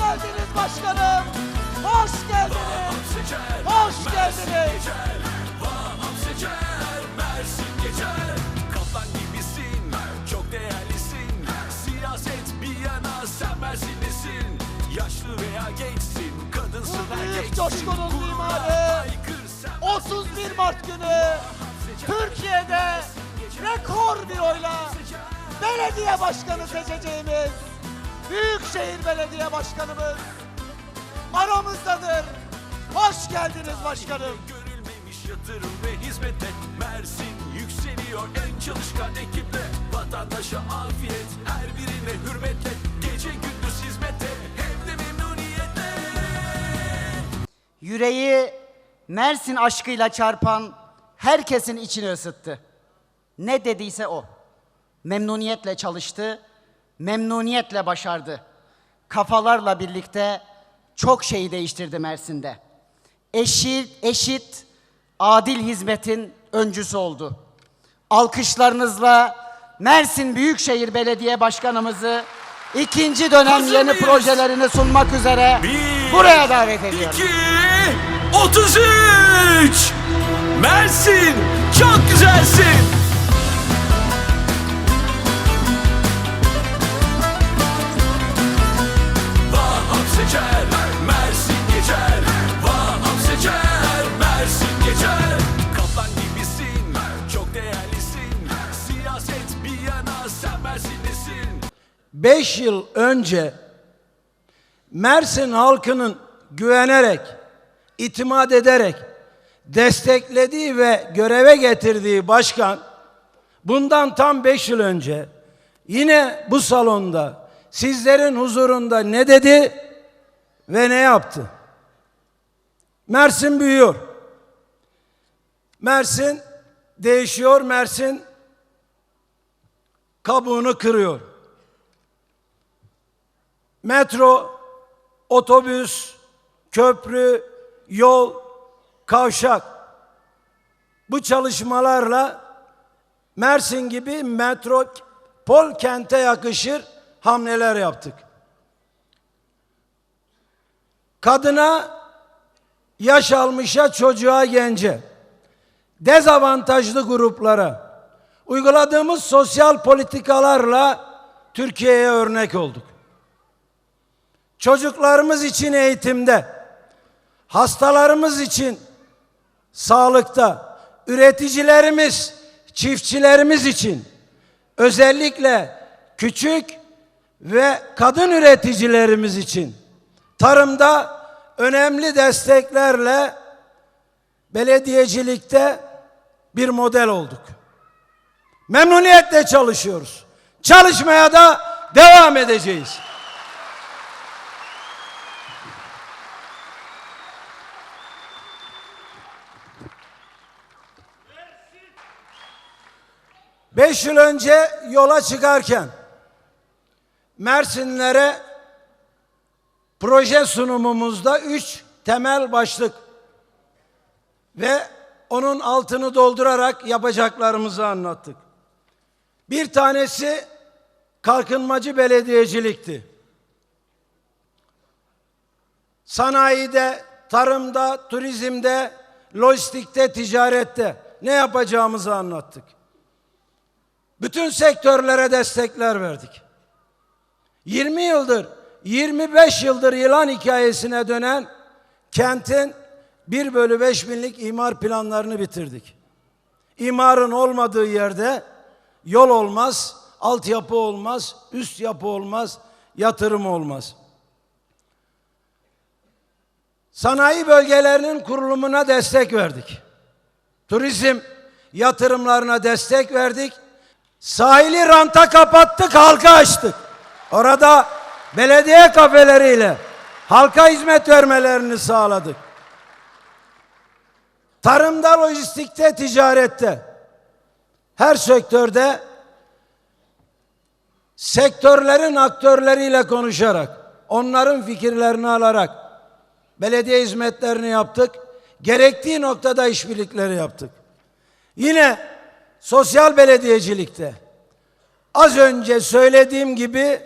geldiniz başkanım. Hoş geldiniz. Hoş geldiniz. Kaplan gibisin, çok değerlisin Siyaset bir Mersinlisin Yaşlı veya gençsin, kadınsın Bu büyük coşkunun mimarı. haykır sen 31 Mart günü Türkiye'de rekor bir oyla belediye başkanı seçeceğimiz Büyükşehir Belediye Başkanımız aramızdadır. Hoş geldiniz başkanım. Görülmemiş yatırım ve hizmete Mersin yükseliyor en çalışkan ekiple Vatandaşa afiyet, her birine hürmetle Gece gündüz hizmete, hem de memnuniyetle Yüreği Mersin aşkıyla çarpan herkesin içini ısıttı. Ne dediyse o. Memnuniyetle çalıştı, memnuniyetle başardı. Kafalarla birlikte çok şeyi değiştirdi Mersin'de. Eşit, eşit, adil hizmetin öncüsü oldu. Alkışlarınızla Mersin Büyükşehir Belediye Başkanımızı ikinci dönem Hazır yeni mıyız? projelerini sunmak üzere Bir, buraya davet ediyorum. 2, 33 Mersin çok güzelsin 5 yıl önce Mersin halkının güvenerek, itimat ederek desteklediği ve göreve getirdiği başkan bundan tam 5 yıl önce yine bu salonda sizlerin huzurunda ne dedi ve ne yaptı? Mersin büyüyor. Mersin değişiyor, Mersin kabuğunu kırıyor metro, otobüs, köprü, yol, kavşak. Bu çalışmalarla Mersin gibi metropol kente yakışır hamleler yaptık. Kadına, yaş almışa, çocuğa, gence, dezavantajlı gruplara uyguladığımız sosyal politikalarla Türkiye'ye örnek olduk. Çocuklarımız için eğitimde, hastalarımız için sağlıkta, üreticilerimiz, çiftçilerimiz için özellikle küçük ve kadın üreticilerimiz için tarımda önemli desteklerle belediyecilikte bir model olduk. Memnuniyetle çalışıyoruz. Çalışmaya da devam edeceğiz. Beş yıl önce yola çıkarken Mersinlere proje sunumumuzda üç temel başlık ve onun altını doldurarak yapacaklarımızı anlattık. Bir tanesi kalkınmacı belediyecilikti. Sanayide, tarımda, turizmde, lojistikte, ticarette ne yapacağımızı anlattık. Bütün sektörlere destekler verdik. 20 yıldır, 25 yıldır yılan hikayesine dönen kentin 1 bölü 5 binlik imar planlarını bitirdik. İmarın olmadığı yerde yol olmaz, altyapı olmaz, üst yapı olmaz, yatırım olmaz. Sanayi bölgelerinin kurulumuna destek verdik. Turizm yatırımlarına destek verdik. Sahili ranta kapattık, halka açtık. Orada belediye kafeleriyle halka hizmet vermelerini sağladık. Tarımda, lojistikte, ticarette her sektörde sektörlerin aktörleriyle konuşarak, onların fikirlerini alarak belediye hizmetlerini yaptık. Gerektiği noktada işbirlikleri yaptık. Yine sosyal belediyecilikte az önce söylediğim gibi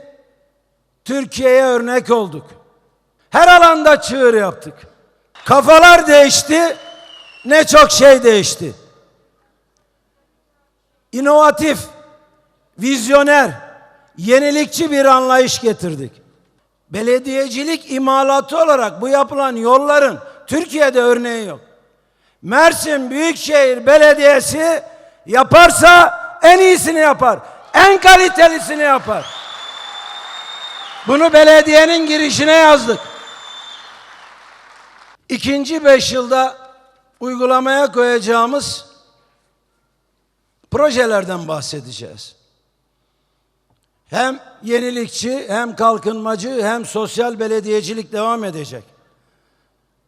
Türkiye'ye örnek olduk. Her alanda çığır yaptık. Kafalar değişti. Ne çok şey değişti. İnovatif, vizyoner, yenilikçi bir anlayış getirdik. Belediyecilik imalatı olarak bu yapılan yolların Türkiye'de örneği yok. Mersin Büyükşehir Belediyesi yaparsa en iyisini yapar. En kalitelisini yapar. Bunu belediyenin girişine yazdık. İkinci beş yılda uygulamaya koyacağımız projelerden bahsedeceğiz. Hem yenilikçi, hem kalkınmacı, hem sosyal belediyecilik devam edecek.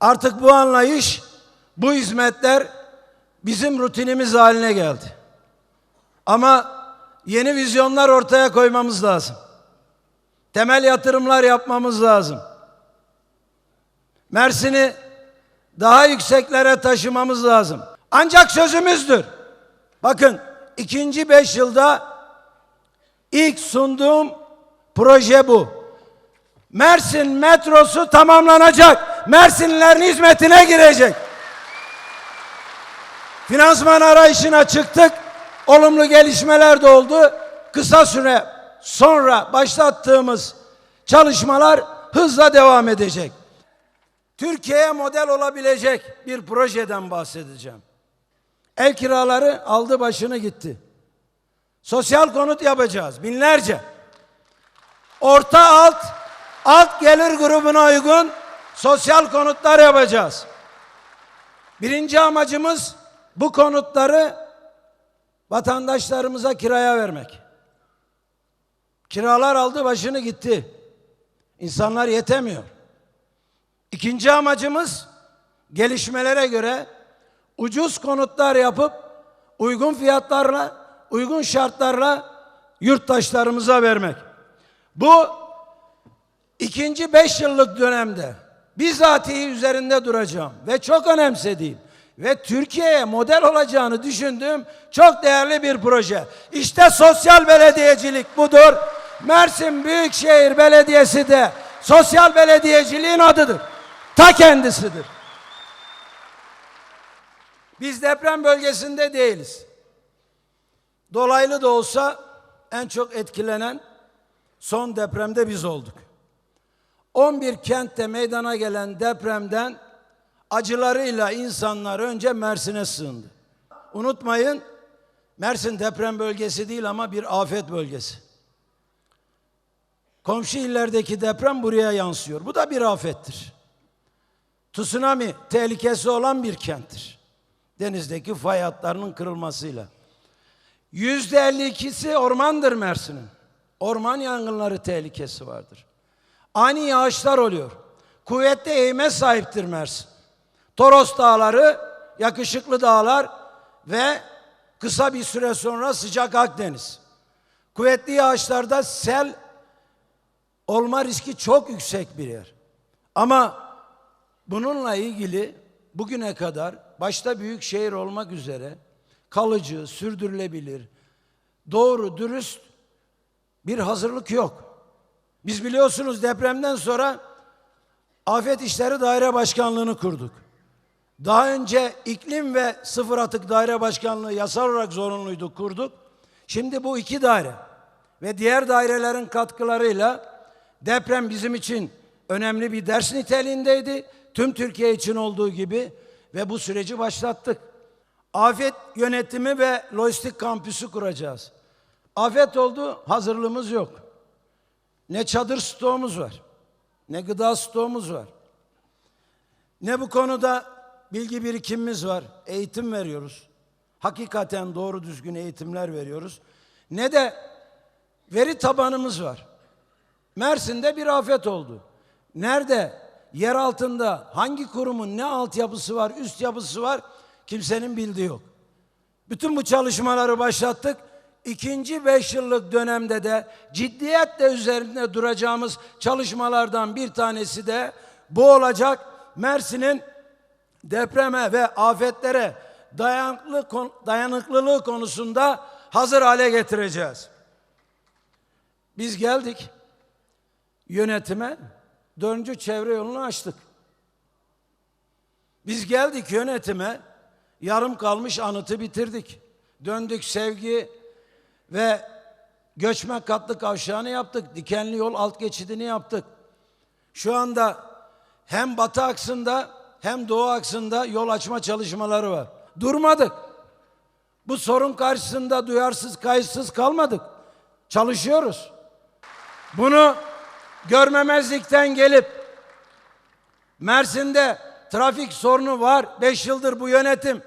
Artık bu anlayış, bu hizmetler bizim rutinimiz haline geldi. Ama yeni vizyonlar ortaya koymamız lazım. Temel yatırımlar yapmamız lazım. Mersin'i daha yükseklere taşımamız lazım. Ancak sözümüzdür. Bakın ikinci beş yılda ilk sunduğum proje bu. Mersin metrosu tamamlanacak. Mersinlilerin hizmetine girecek. Finansman arayışına çıktık. Olumlu gelişmeler de oldu. Kısa süre sonra başlattığımız çalışmalar hızla devam edecek. Türkiye'ye model olabilecek bir projeden bahsedeceğim. Ev kiraları aldı başını gitti. Sosyal konut yapacağız binlerce. Orta alt, alt gelir grubuna uygun sosyal konutlar yapacağız. Birinci amacımız bu konutları vatandaşlarımıza kiraya vermek. Kiralar aldı başını gitti. İnsanlar yetemiyor. İkinci amacımız gelişmelere göre ucuz konutlar yapıp uygun fiyatlarla, uygun şartlarla yurttaşlarımıza vermek. Bu ikinci beş yıllık dönemde bizatihi üzerinde duracağım ve çok önemsediğim ve Türkiye'ye model olacağını düşündüğüm çok değerli bir proje. İşte sosyal belediyecilik budur. Mersin Büyükşehir Belediyesi de sosyal belediyeciliğin adıdır. Ta kendisidir. Biz deprem bölgesinde değiliz. Dolaylı da olsa en çok etkilenen son depremde biz olduk. 11 kentte meydana gelen depremden acılarıyla insanlar önce Mersin'e sığındı. Unutmayın Mersin deprem bölgesi değil ama bir afet bölgesi. Komşu illerdeki deprem buraya yansıyor. Bu da bir afettir. Tsunami tehlikesi olan bir kenttir. Denizdeki fay hatlarının kırılmasıyla. Yüzde 52'si ormandır Mersin'in. Orman yangınları tehlikesi vardır. Ani yağışlar oluyor. Kuvvetli eğime sahiptir Mersin. Toros dağları, yakışıklı dağlar ve kısa bir süre sonra sıcak Akdeniz. Kuvvetli yağışlarda sel olma riski çok yüksek bir yer. Ama bununla ilgili bugüne kadar başta büyük şehir olmak üzere kalıcı, sürdürülebilir, doğru, dürüst bir hazırlık yok. Biz biliyorsunuz depremden sonra Afet İşleri Daire Başkanlığı'nı kurduk. Daha önce iklim ve sıfır atık daire başkanlığı yasal olarak zorunluydu kurduk. Şimdi bu iki daire ve diğer dairelerin katkılarıyla deprem bizim için önemli bir ders niteliğindeydi. Tüm Türkiye için olduğu gibi ve bu süreci başlattık. Afet yönetimi ve lojistik kampüsü kuracağız. Afet oldu, hazırlığımız yok. Ne çadır stoğumuz var, ne gıda stoğumuz var. Ne bu konuda bilgi birikimimiz var, eğitim veriyoruz. Hakikaten doğru düzgün eğitimler veriyoruz. Ne de veri tabanımız var. Mersin'de bir afet oldu. Nerede? Yer altında hangi kurumun ne altyapısı var, üst yapısı var kimsenin bildiği yok. Bütün bu çalışmaları başlattık. İkinci beş yıllık dönemde de ciddiyetle üzerinde duracağımız çalışmalardan bir tanesi de bu olacak. Mersin'in depreme ve afetlere dayanıklı, dayanıklılığı konusunda hazır hale getireceğiz. Biz geldik yönetime dördüncü çevre yolunu açtık. Biz geldik yönetime, yarım kalmış anıtı bitirdik. Döndük sevgi ve göçmen katlı kavşağını yaptık. Dikenli yol alt geçidini yaptık. Şu anda hem batı aksında hem doğu aksında yol açma çalışmaları var. Durmadık. Bu sorun karşısında duyarsız, kayıtsız kalmadık. Çalışıyoruz. Bunu görmemezlikten gelip Mersin'de trafik sorunu var. Beş yıldır bu yönetim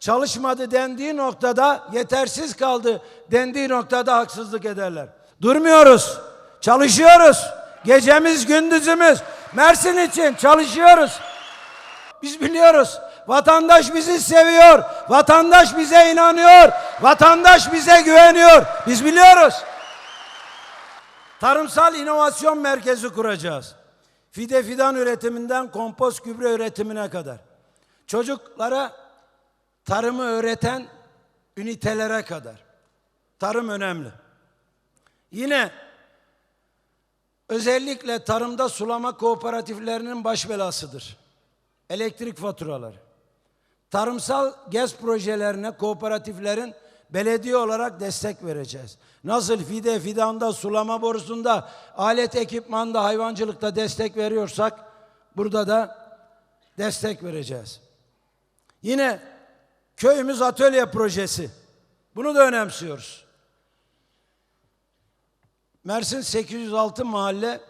çalışmadı dendiği noktada yetersiz kaldı dendiği noktada haksızlık ederler. Durmuyoruz. Çalışıyoruz. Gecemiz gündüzümüz. Mersin için çalışıyoruz. Biz biliyoruz. Vatandaş bizi seviyor. Vatandaş bize inanıyor. Vatandaş bize güveniyor. Biz biliyoruz. Tarımsal İnovasyon Merkezi kuracağız. Fide fidan üretiminden kompost gübre üretimine kadar. Çocuklara tarımı öğreten ünitelere kadar. Tarım önemli. Yine özellikle tarımda sulama kooperatiflerinin baş belasıdır. Elektrik faturaları. Tarımsal GES projelerine kooperatiflerin belediye olarak destek vereceğiz. Nasıl fide fidanda, sulama borusunda, alet ekipmanda, hayvancılıkta destek veriyorsak burada da destek vereceğiz. Yine köyümüz atölye projesi. Bunu da önemsiyoruz. Mersin 806 mahalle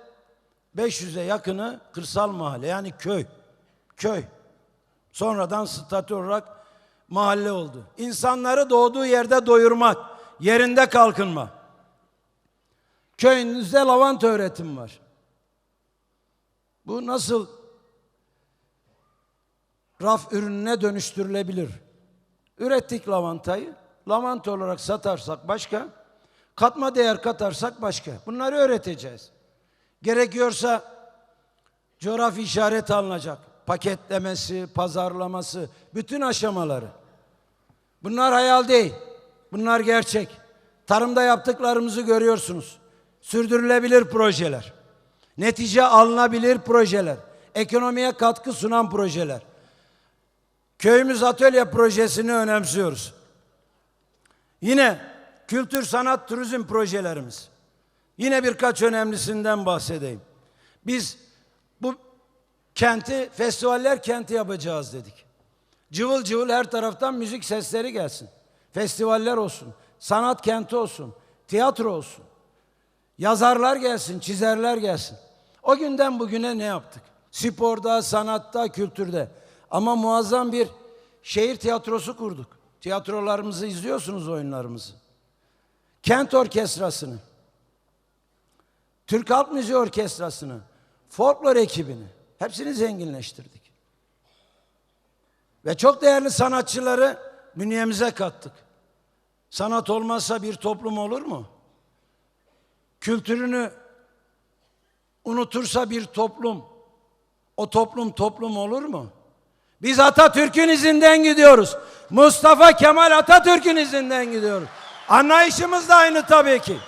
500'e yakını kırsal mahalle yani köy. Köy. Sonradan statü olarak mahalle oldu. İnsanları doğduğu yerde doyurmak, yerinde kalkınma. Köyünüzde lavanta öğretim var. Bu nasıl raf ürününe dönüştürülebilir? Ürettik lavantayı. Lavanta olarak satarsak başka, katma değer katarsak başka. Bunları öğreteceğiz. Gerekiyorsa coğrafi işaret alınacak. Paketlemesi, pazarlaması, bütün aşamaları. Bunlar hayal değil. Bunlar gerçek. Tarımda yaptıklarımızı görüyorsunuz. Sürdürülebilir projeler. Netice alınabilir projeler. Ekonomiye katkı sunan projeler. Köyümüz atölye projesini önemsiyoruz. Yine kültür, sanat, turizm projelerimiz. Yine birkaç önemlisinden bahsedeyim. Biz kenti festivaller kenti yapacağız dedik. Cıvıl cıvıl her taraftan müzik sesleri gelsin. Festivaller olsun, sanat kenti olsun, tiyatro olsun. Yazarlar gelsin, çizerler gelsin. O günden bugüne ne yaptık? Sporda, sanatta, kültürde. Ama muazzam bir şehir tiyatrosu kurduk. Tiyatrolarımızı izliyorsunuz oyunlarımızı. Kent orkestrasını, Türk Halk Müziği Orkestrası'nı, folklor ekibini hepsini zenginleştirdik. Ve çok değerli sanatçıları bünyemize kattık. Sanat olmazsa bir toplum olur mu? Kültürünü unutursa bir toplum, o toplum toplum olur mu? Biz Atatürk'ün izinden gidiyoruz. Mustafa Kemal Atatürk'ün izinden gidiyoruz. Anlayışımız da aynı tabii ki.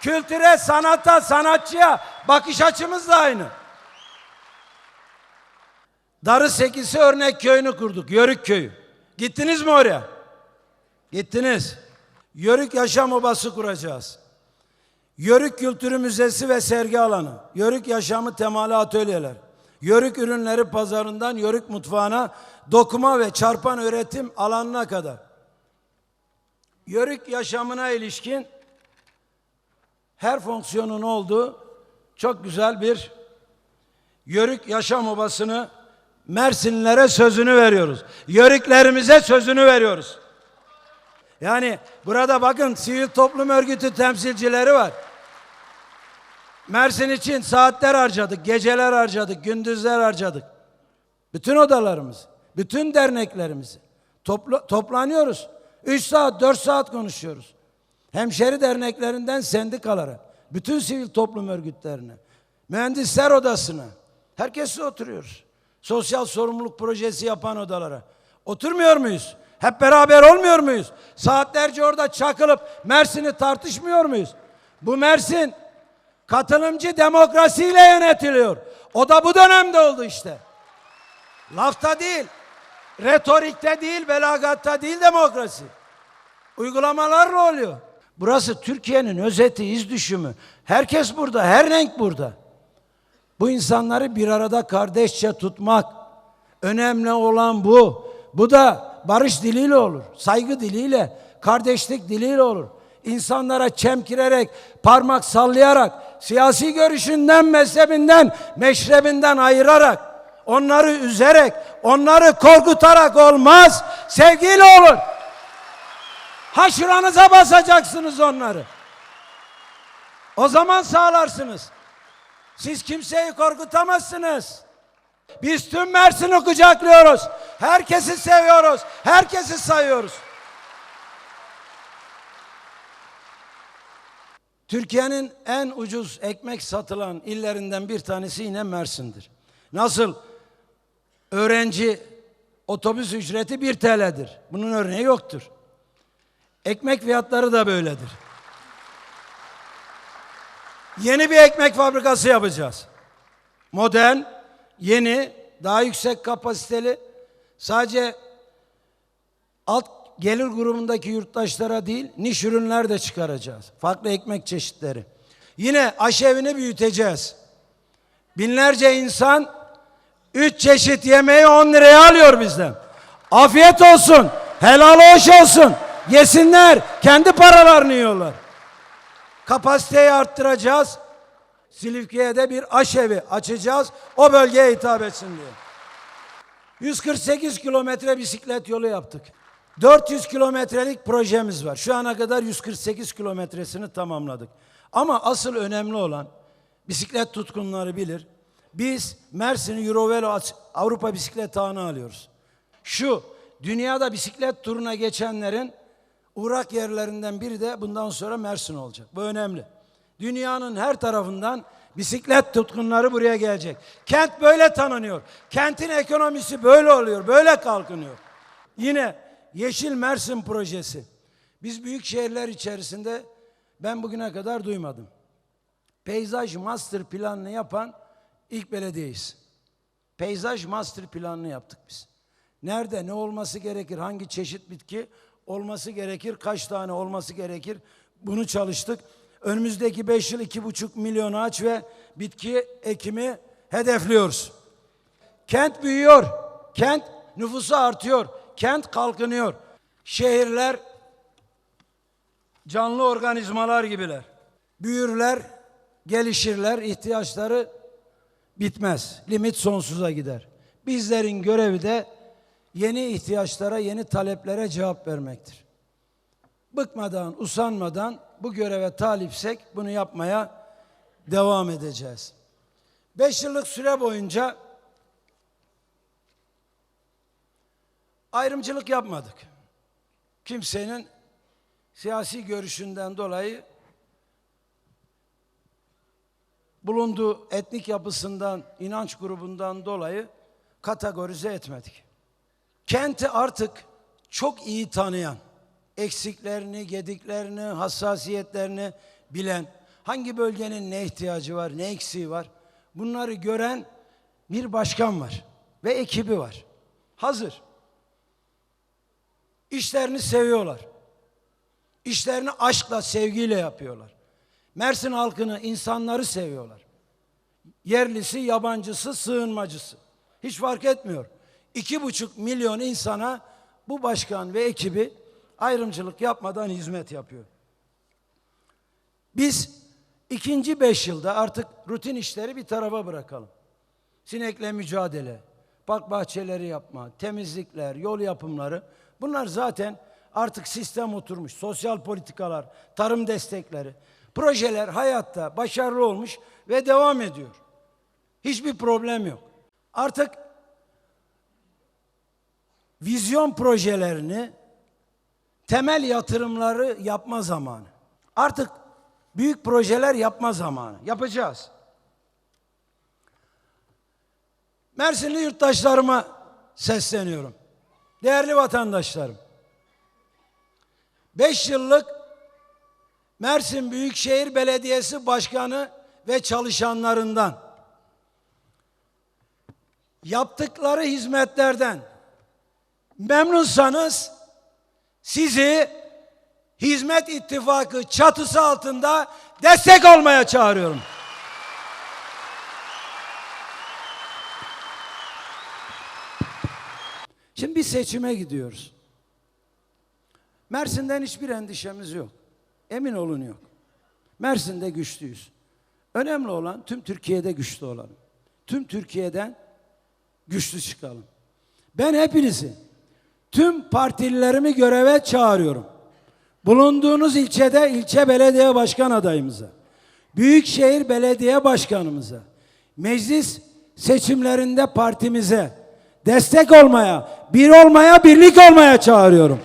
Kültüre, sanata, sanatçıya bakış açımız da aynı. Darı Sekisi Örnek Köyü'nü kurduk. Yörük Köyü. Gittiniz mi oraya? Gittiniz. Yörük Yaşam Obası kuracağız. Yörük Kültürü Müzesi ve sergi alanı. Yörük yaşamı temalı atölyeler. Yörük ürünleri pazarından yörük mutfağına, dokuma ve çarpan öğretim alanına kadar. Yörük yaşamına ilişkin her fonksiyonun olduğu çok güzel bir Yörük Yaşam Obası'nı Mersinlilere sözünü veriyoruz. Yörüklerimize sözünü veriyoruz. Yani burada bakın sivil toplum örgütü temsilcileri var. Mersin için saatler harcadık, geceler harcadık, gündüzler harcadık. Bütün odalarımız, bütün derneklerimizi topla, toplanıyoruz. Üç saat, dört saat konuşuyoruz. Hemşeri derneklerinden sendikalara, bütün sivil toplum örgütlerine, mühendisler odasına, herkesle oturuyoruz. Sosyal sorumluluk projesi yapan odalara. Oturmuyor muyuz? Hep beraber olmuyor muyuz? Saatlerce orada çakılıp Mersin'i tartışmıyor muyuz? Bu Mersin katılımcı demokrasiyle yönetiliyor. O da bu dönemde oldu işte. Lafta değil, retorikte değil, belagatta değil demokrasi. Uygulamalarla oluyor. Burası Türkiye'nin özeti, iz düşümü. Herkes burada, her renk burada. Bu insanları bir arada kardeşçe tutmak. Önemli olan bu. Bu da barış diliyle olur, saygı diliyle, kardeşlik diliyle olur. İnsanlara çemkirerek, parmak sallayarak, siyasi görüşünden, mezhebinden, meşrebinden ayırarak, onları üzerek, onları korkutarak olmaz, sevgiyle olur. Ha şuranıza basacaksınız onları. O zaman sağlarsınız. Siz kimseyi korkutamazsınız. Biz tüm Mersin'i kucaklıyoruz. Herkesi seviyoruz. Herkesi sayıyoruz. Türkiye'nin en ucuz ekmek satılan illerinden bir tanesi yine Mersin'dir. Nasıl öğrenci otobüs ücreti 1 TL'dir. Bunun örneği yoktur. Ekmek fiyatları da böyledir. Yeni bir ekmek fabrikası yapacağız. Modern, yeni, daha yüksek kapasiteli. Sadece alt gelir grubundaki yurttaşlara değil, niş ürünler de çıkaracağız. Farklı ekmek çeşitleri. Yine aşevini büyüteceğiz. Binlerce insan üç çeşit yemeği 10 liraya alıyor bizden. Afiyet olsun, helal hoş olsun. Yesinler, kendi paralarını yiyorlar. Kapasiteyi arttıracağız. Silifke'ye de bir aşevi açacağız. O bölgeye hitap etsin diye. 148 kilometre bisiklet yolu yaptık. 400 kilometrelik projemiz var. Şu ana kadar 148 kilometresini tamamladık. Ama asıl önemli olan bisiklet tutkunları bilir. Biz Mersin'i Eurovelo Avrupa Bisiklet Ağı'na alıyoruz. Şu dünyada bisiklet turuna geçenlerin uğrak yerlerinden biri de bundan sonra Mersin olacak. Bu önemli. Dünyanın her tarafından bisiklet tutkunları buraya gelecek. Kent böyle tanınıyor. Kentin ekonomisi böyle oluyor, böyle kalkınıyor. Yine Yeşil Mersin projesi. Biz büyük şehirler içerisinde ben bugüne kadar duymadım. Peyzaj master planını yapan ilk belediyeyiz. Peyzaj master planını yaptık biz. Nerede ne olması gerekir, hangi çeşit bitki olması gerekir, kaç tane olması gerekir bunu çalıştık. Önümüzdeki beş yıl iki buçuk milyon ağaç ve bitki ekimi hedefliyoruz. Kent büyüyor, kent nüfusu artıyor, kent kalkınıyor. Şehirler canlı organizmalar gibiler. Büyürler, gelişirler, ihtiyaçları bitmez. Limit sonsuza gider. Bizlerin görevi de yeni ihtiyaçlara, yeni taleplere cevap vermektir. Bıkmadan, usanmadan bu göreve talipsek bunu yapmaya devam edeceğiz. Beş yıllık süre boyunca ayrımcılık yapmadık. Kimsenin siyasi görüşünden dolayı bulunduğu etnik yapısından, inanç grubundan dolayı kategorize etmedik. Kenti artık çok iyi tanıyan, eksiklerini, gediklerini, hassasiyetlerini bilen, hangi bölgenin ne ihtiyacı var, ne eksiği var, bunları gören bir başkan var ve ekibi var. Hazır. İşlerini seviyorlar. İşlerini aşkla, sevgiyle yapıyorlar. Mersin halkını, insanları seviyorlar. Yerlisi, yabancısı, sığınmacısı. Hiç fark etmiyor. İki buçuk milyon insana bu başkan ve ekibi ayrımcılık yapmadan hizmet yapıyor. Biz ikinci beş yılda artık rutin işleri bir tarafa bırakalım. Sinekle mücadele, park bahçeleri yapma, temizlikler, yol yapımları bunlar zaten artık sistem oturmuş. Sosyal politikalar, tarım destekleri, projeler hayatta başarılı olmuş ve devam ediyor. Hiçbir problem yok. Artık vizyon projelerini temel yatırımları yapma zamanı. Artık büyük projeler yapma zamanı. Yapacağız. Mersinli yurttaşlarıma sesleniyorum. Değerli vatandaşlarım. Beş yıllık Mersin Büyükşehir Belediyesi Başkanı ve çalışanlarından yaptıkları hizmetlerden memnunsanız sizi Hizmet İttifakı çatısı altında destek olmaya çağırıyorum. Şimdi bir seçime gidiyoruz. Mersin'den hiçbir endişemiz yok. Emin olun yok. Mersin'de güçlüyüz. Önemli olan tüm Türkiye'de güçlü olalım. Tüm Türkiye'den güçlü çıkalım. Ben hepinizi, tüm partililerimi göreve çağırıyorum. Bulunduğunuz ilçede ilçe belediye başkan adayımıza, büyükşehir belediye başkanımıza, meclis seçimlerinde partimize destek olmaya, bir olmaya, birlik olmaya çağırıyorum.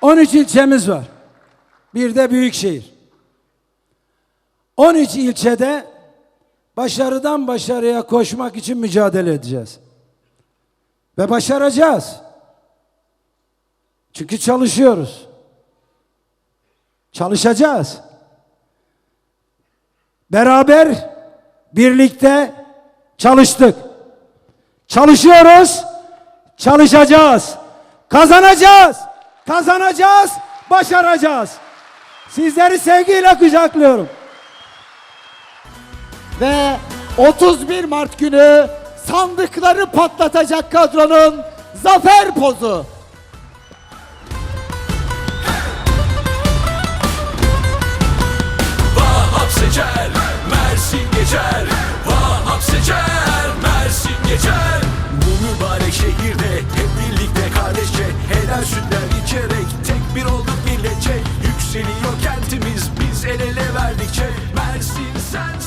On üç ilçemiz var. Bir de büyükşehir. 13 ilçede başarıdan başarıya koşmak için mücadele edeceğiz. Ve başaracağız. Çünkü çalışıyoruz. Çalışacağız. Beraber birlikte çalıştık. Çalışıyoruz. Çalışacağız. Kazanacağız. Kazanacağız. Başaracağız. Sizleri sevgiyle kucaklıyorum ve 31 Mart günü sandıkları patlatacak kadronun zafer pozu. Vahap Seçer, Mersin geçer. Vahap Seçer, Mersin geçer. Bu mübarek şehirde hep birlikte kardeşçe helal sütler içerek tek bir olduk milletçe. Yükseliyor kentimiz biz el ele verdikçe. Mersin sen